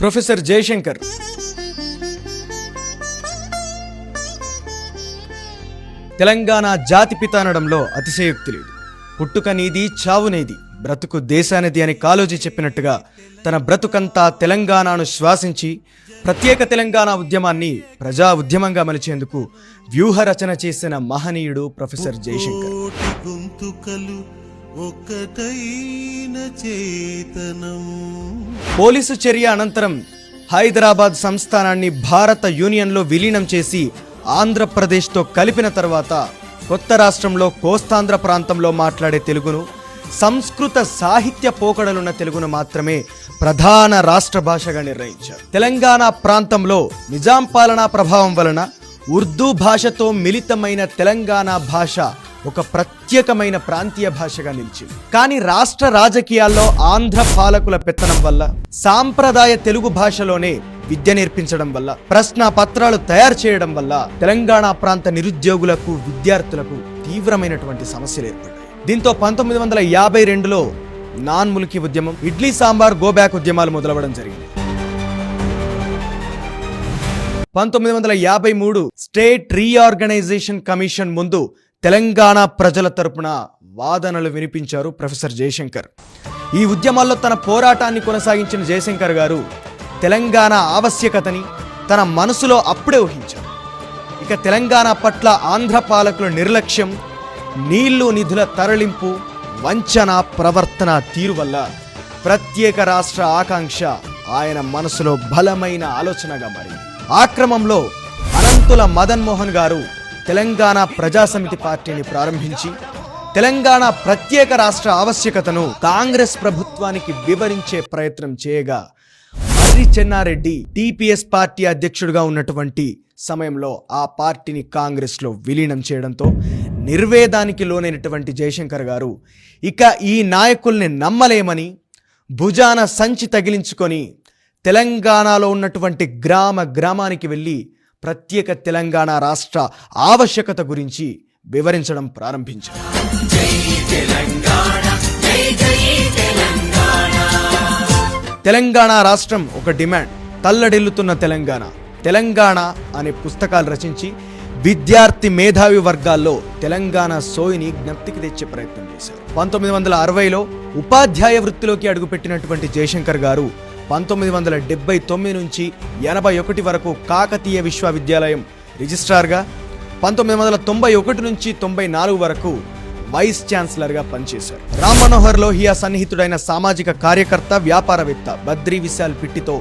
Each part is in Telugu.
ప్రొఫెసర్ జయశంకర్. తెలంగాణ జాతిపిత అనడంలో అతిశయోక్తి లేదు. పుట్టుక నీది చావు నీది బ్రతుకు దేశానిది అని కాలోజీ చెప్పినట్టుగా తన బ్రతుకంతా తెలంగాణను శ్వాసించి ప్రత్యేక తెలంగాణ ఉద్యమాన్ని ప్రజా ఉద్యమంగా మలిచేందుకు వ్యూహ రచన చేసిన మహనీయుడు ప్రొఫెసర్ జయశంకర్. కోటి ఒక్కటైన చేతనం. పోలీసు చర్య అనంతరం హైదరాబాద్ సంస్థానాన్ని భారత యూనియన్లో విలీనం చేసి ఆంధ్రప్రదేశ్తో కలిపిన తర్వాత కొత్త రాష్ట్రంలో కోస్తాంధ్ర ప్రాంతంలో మాట్లాడే తెలుగును సంస్కృత సాహిత్య పోకడలున్న తెలుగును మాత్రమే ప్రధాన రాష్ట్ర భాషగా నిర్ణయించారు. తెలంగాణ ప్రాంతంలో నిజాం పాలనా ప్రభావం వలన ఉర్దూ భాషతో మిళితమైన తెలంగాణ భాష ఒక ప్రత్యేకమైన ప్రాంతీయ భాషగా నిలిచింది. కానీ రాష్ట్ర రాజకీయాల్లో ఆంధ్ర పాలకుల పెత్తనం వల్ల సాంప్రదాయ తెలుగు భాషలోనే విద్య నేర్పించడం వల్ల ప్రశ్న పత్రాలు తయారు చేయడం వల్ల తెలంగాణ ప్రాంత నిరుద్యోగులకు విద్యార్థులకు తీవ్రమైనటువంటి సమస్యలు ఏర్పడ్డాయి. దీంతో పంతొమ్మిది వందల యాభై రెండులో నాన్ ములికి ఉద్యమం ఇడ్లీ సాంబార్ గోబ్యాక్ ఉద్యమాలు మొదలవడం జరిగింది. పంతొమ్మిది వందల యాభై మూడు స్టేట్ రీఆర్గనైజేషన్ కమిషన్ ముందు తెలంగాణ ప్రజల తరపున వాదనలు వినిపించారు ప్రొఫెసర్ జయశంకర్. ఈ ఉద్యమాల్లో తన పోరాటాన్ని కొనసాగించిన జయశంకర్ గారు తెలంగాణ ఆవశ్యకతని తన మనసులో అప్పుడే ఊహించారు. ఇక తెలంగాణ పట్ల ఆంధ్ర పాలకుల నిర్లక్ష్యం నీళ్ళు నిధుల తరలింపు వంచన ప్రవర్తన తీరు వల్ల ప్రత్యేక రాష్ట్ర ఆకాంక్ష ఆయన మనసులో బలమైన ఆలోచనగా మారింది. ఆ క్రమంలో అనంతుల మదన్మోహన్ గారు తెలంగాణ ప్రజాసమితి పార్టీని ప్రారంభించి తెలంగాణ ప్రత్యేక రాష్ట్ర ఆవశ్యకతను కాంగ్రెస్ ప్రభుత్వానికి వివరించే ప్రయత్నం చేయగా మర్రి చెన్నారెడ్డి టిపిఎస్ పార్టీ అధ్యక్షుడిగా ఉన్నటువంటి సమయంలో ఆ పార్టీని కాంగ్రెస్లో విలీనం చేయడంతో నిర్వేదానికి లోనైనటువంటి జయశంకర్ గారు ఇక ఈ నాయకుల్ని నమ్మలేమని భుజాన సంచి తగిలించుకొని తెలంగాణలో ఉన్నటువంటి గ్రామ గ్రామానికి వెళ్ళి ప్రత్యేక తెలంగాణ రాష్ట్ర ఆవశ్యకత గురించి వివరించడం ప్రారంభించారు తెలంగాణ రాష్ట్రం ఒక డిమాండ్. తల్లడిల్లుతున్న తెలంగాణ. తెలంగాణ అనే పుస్తకాలు రచించి విద్యార్థి మేధావి వర్గాల్లో తెలంగాణ సోయిని జ్ఞప్తికి తెచ్చే ప్రయత్నం చేశారు. పంతొమ్మిది వందల అరవైలో ఉపాధ్యాయ వృత్తిలోకి అడుగుపెట్టినటువంటి జయశంకర్ గారు పంతొమ్మిది వందల డెబ్బై తొమ్మిది నుంచి ఎనభై ఒకటి వరకు కాకతీయ విశ్వవిద్యాలయం రిజిస్ట్రార్గా పంతొమ్మిది వందల తొంభై ఒకటి నుంచి తొంభై నాలుగు వరకు వైస్ ఛాన్సలర్గా పనిచేశారు. రామ్ మనోహర్ లోహియా సన్నిహితుడైన సామాజిక కార్యకర్త వ్యాపారవేత్త బద్రీ విశాల్ పిట్టితో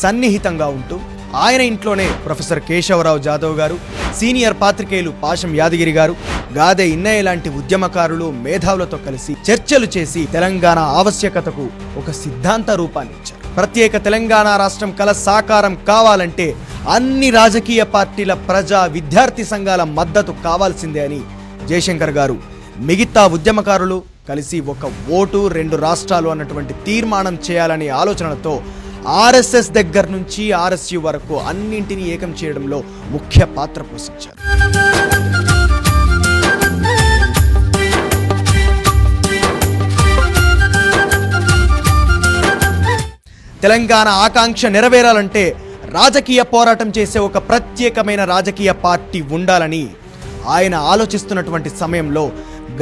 సన్నిహితంగా ఉంటూ ఆయన ఇంట్లోనే ప్రొఫెసర్ కేశవరావు జాదవ్ గారు సీనియర్ పాత్రికేయులు పాశం యాదగిరి గారు గాదే ఇన్నయ్య లాంటి ఉద్యమకారులు మేధావులతో కలిసి చర్చలు చేసి తెలంగాణ ఆవశ్యకతకు ఒక సిద్ధాంత రూపాన్ని ఇచ్చారు ప్రత్యేక తెలంగాణ రాష్ట్రం కల సాకారం కావాలంటే అన్ని రాజకీయ పార్టీల ప్రజా విద్యార్థి సంఘాల మద్దతు కావాల్సిందే అని జయశంకర్ గారు. మిగతా ఉద్యమకారులు కలిసి ఒక ఓటు రెండు రాష్ట్రాలు అన్నటువంటి తీర్మానం చేయాలనే ఆలోచనలతో ఆర్ఎస్ఎస్ దగ్గర నుంచి ఆర్ఎస్యు వరకు అన్నింటినీ ఏకం చేయడంలో ముఖ్య పాత్ర పోషించారు. తెలంగాణ ఆకాంక్ష నెరవేరాలంటే రాజకీయ పోరాటం చేసే ఒక ప్రత్యేకమైన రాజకీయ పార్టీ ఉండాలని ఆయన ఆలోచిస్తున్నటువంటి సమయంలో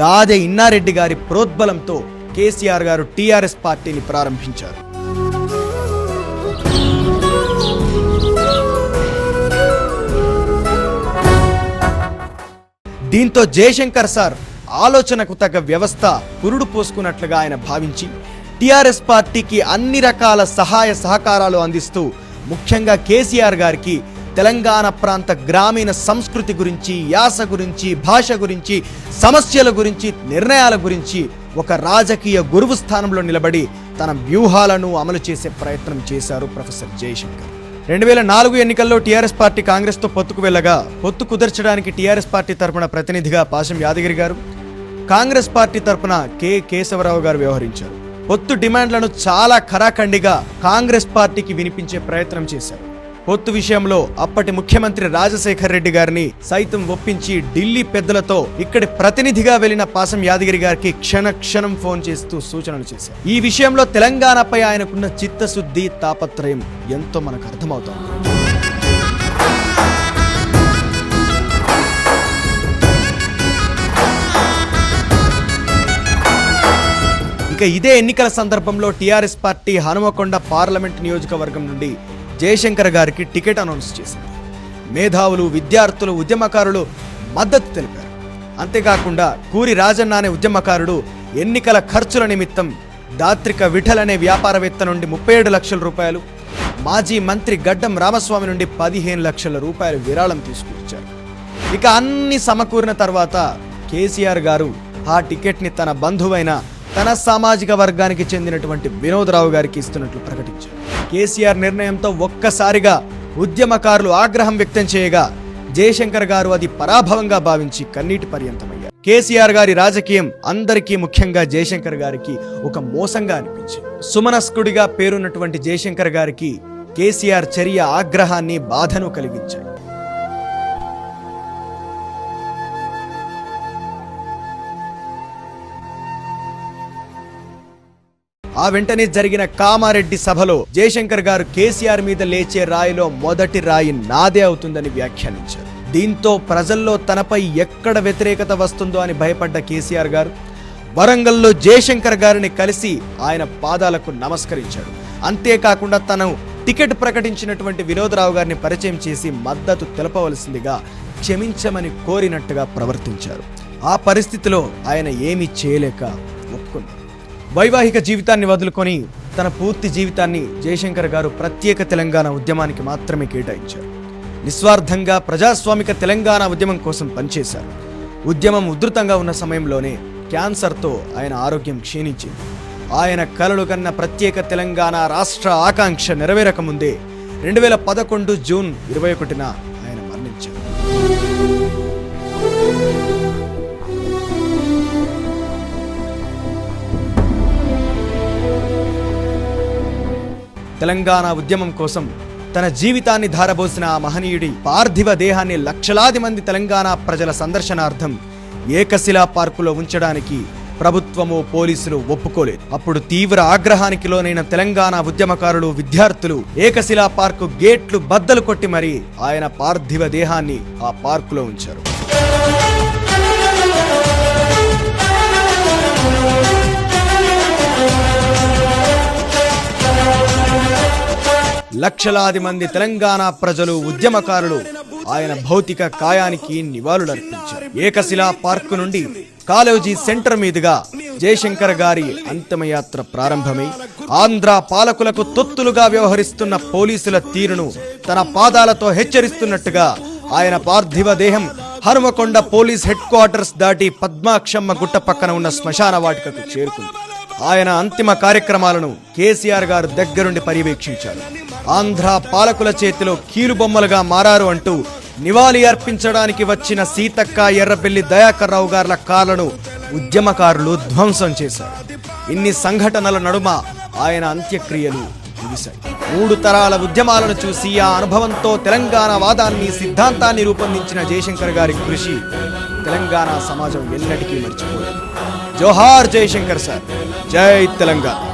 గాదె ఇన్నారెడ్డి గారి ప్రోద్బలంతో కేసీఆర్ గారు టీఆర్ఎస్ పార్టీని ప్రారంభించారు. దీంతో జయశంకర్ సార్ ఆలోచనకు తగ్గ వ్యవస్థ పురుడు పోసుకున్నట్లుగా ఆయన భావించి టిఆర్ఎస్ పార్టీకి అన్ని రకాల సహాయ సహకారాలు అందిస్తూ ముఖ్యంగా కేసీఆర్ గారికి తెలంగాణ ప్రాంత గ్రామీణ సంస్కృతి గురించి యాస గురించి భాష గురించి సమస్యల గురించి నిర్ణయాల గురించి ఒక రాజకీయ గురువు స్థానంలో నిలబడి తన వ్యూహాలను అమలు చేసే ప్రయత్నం చేశారు ప్రొఫెసర్ జయశంకర్. రెండు వేల నాలుగు ఎన్నికల్లో టీఆర్ఎస్ పార్టీ కాంగ్రెస్తో పొత్తుకు వెళ్ళగా పొత్తు కుదర్చడానికి టీఆర్ఎస్ పార్టీ తరపున ప్రతినిధిగా పాశం యాదగిరి గారు కాంగ్రెస్ పార్టీ తరపున కె. కేశవరావు గారు వ్యవహరించారు. పొత్తు డిమాండ్లను చాలా ఖరాఖండిగా కాంగ్రెస్ పార్టీకి వినిపించే ప్రయత్నం చేశారు. పొత్తు విషయంలో అప్పటి ముఖ్యమంత్రి రాజశేఖర్ రెడ్డి గారిని సైతం ఒప్పించి ఢిల్లీ పెద్దలతో ఇక్కడి ప్రతినిధిగా వెళ్ళిన పాసం యాదగిరి గారికి క్షణ క్షణం ఫోన్ చేస్తూ సూచనలు చేశారు. ఈ విషయంలో తెలంగాణపై ఆయనకున్న చిత్తశుద్ధి తాపత్రయం ఎంతో మనకు అర్థమవుతోంది. ఇక ఇదే ఎన్నికల సందర్భంలో టీఆర్ఎస్ పార్టీ హనుమకొండ పార్లమెంట్ నియోజకవర్గం నుండి జయశంకర్ గారికి టికెట్ అనౌన్స్ చేసింది. మేధావులు విద్యార్థులు ఉద్యమకారులు మద్దతు తెలిపారు. అంతేకాకుండా కూరి రాజన్న అనే ఉద్యమకారుడు ఎన్నికల ఖర్చుల నిమిత్తం దాత్రిక విఠల్ అనే వ్యాపారవేత్త నుండి ముప్పై ఏడు లక్షల రూపాయలు మాజీ మంత్రి గడ్డం రామస్వామి నుండి పదిహేను లక్షల రూపాయలు విరాళం తీసుకువచ్చారు ఇక అన్ని సమకూరిన తర్వాత కేసీఆర్ గారు ఆ టికెట్ని తన బంధువైన తన సామాజిక వర్గానికి చెందినటువంటి వినోదరావు గారికి ఇస్తున్నట్లు ప్రకటించారు. కేసీఆర్ నిర్ణయంతో ఒక్కసారిగా ఉద్యమకారులు ఆగ్రహం వ్యక్తం చేయగా జయశంకర్ గారు అది పరాభవంగా భావించి కన్నీటి పర్యంతమయ్యారు. కేసీఆర్ గారి రాజకీయం అందరికీ ముఖ్యంగా జయశంకర్ గారికి ఒక మోసంగా అనిపించింది. సుమనస్కుడిగా పేరున్నటువంటి జయశంకర్ గారికి కేసీఆర్ చర్య ఆగ్రహాన్ని బాధను కలిగించాయి ఆ వెంటనే జరిగిన కామారెడ్డి సభలో జయశంకర్ గారు కేసీఆర్ మీద లేచే రాయిలో మొదటి రాయి నాదే అవుతుందని వ్యాఖ్యానించారు. దీంతో ప్రజల్లో తనపై ఎక్కడ వ్యతిరేకత వస్తుందో అని భయపడ్డ కేసీఆర్ గారు వరంగల్లో జయశంకర్ గారిని కలిసి ఆయన పాదాలకు నమస్కరించాడు అంతేకాకుండా తను టికెట్ ప్రకటించినటువంటి వినోదరావు గారిని పరిచయం చేసి మద్దతు తెలపవలసిందిగా క్షమించమని కోరినట్టుగా ప్రవర్తించారు. ఆ పరిస్థితిలో ఆయన ఏమీ చేయలేక ఒప్పుకున్నారు. వైవాహిక జీవితాన్ని వదులుకొని తన పూర్తి జీవితాన్ని జయశంకర్ గారు ప్రత్యేక తెలంగాణ ఉద్యమానికి మాత్రమే కేటాయించారు. నిస్వార్థంగా ప్రజాస్వామిక తెలంగాణ ఉద్యమం కోసం పనిచేశారు. ఉద్యమం ఉధృతంగా ఉన్న సమయంలోనే క్యాన్సర్తో ఆయన ఆరోగ్యం క్షీణించింది. ఆయన కలలు కన్న ప్రత్యేక తెలంగాణ రాష్ట్ర ఆకాంక్ష నెరవేరకముందే రెండు వేల పదకొండు జూన్ ఇరవై ఒకటిన ఆయన మరణించారు. తెలంగాణ ఉద్యమం కోసం తన జీవితాన్ని ధారబోసిన ఆ మహనీయుడి పార్థివ దేహాన్ని లక్షలాది మంది తెలంగాణ ప్రజల సందర్శనార్థం ఏకశిలా పార్కులో ఉంచడానికి ప్రభుత్వము పోలీసులు ఒప్పుకోలేదు. అప్పుడు తీవ్ర ఆగ్రహానికి లోనైన తెలంగాణ ఉద్యమకారులు విద్యార్థులు ఏకశిలా పార్కు గేట్లు బద్దలు కొట్టి మరీ ఆయన పార్థివ దేహాన్ని ఆ పార్కులో ఉంచారు. లక్షలాది మంది తెలంగాణ ప్రజలు ఉద్యమకారులు ఆయన భౌతిక కాయానికి నివాళులర్పించారు ఏకశిలా పార్కు నుండి కాలేజీ సెంటర్ మీదుగా జయశంకర్ గారి అంతిమయాత్ర ప్రారంభమై ఆంధ్ర పాలకులకు తొత్తులుగా వ్యవహరిస్తున్న పోలీసుల తీరును తన పాదాలతో హెచ్చరిస్తున్నట్టుగా ఆయన పార్థివ దేహం హనుమకొండ పోలీస్ హెడ్ క్వార్టర్స్ దాటి పద్మాక్షమ్మ గుట్ట పక్కన ఉన్న శ్మశాన వాటికకు చేరుకుంది. ఆయన అంతిమ కార్యక్రమాలను కేసీఆర్ గారు దగ్గరుండి పర్యవేక్షించారు. ఆంధ్ర పాలకుల చేతిలో కీలుబొమ్మలుగా మారారు అంటూ నివాళి అర్పించడానికి వచ్చిన సీతక్క ఎర్రబెల్లి దయాకర్ రావు గార్ల కార్లను ఉద్యమకారులు ధ్వంసం చేశారు. ఇన్ని సంఘటనల నడుమ ఆయన అంత్యక్రియలు ముగిశాయి. మూడు తరాల ఉద్యమాలను చూసి ఆ అనుభవంతో తెలంగాణ వాదాన్ని సిద్ధాంతాన్ని రూపొందించిన జయశంకర్ గారి కృషి తెలంగాణ సమాజం ఎన్నటికీ మర్చిపోలేదు. జోహార్ జయశంకర్ సార్ జై తెలంగాణ.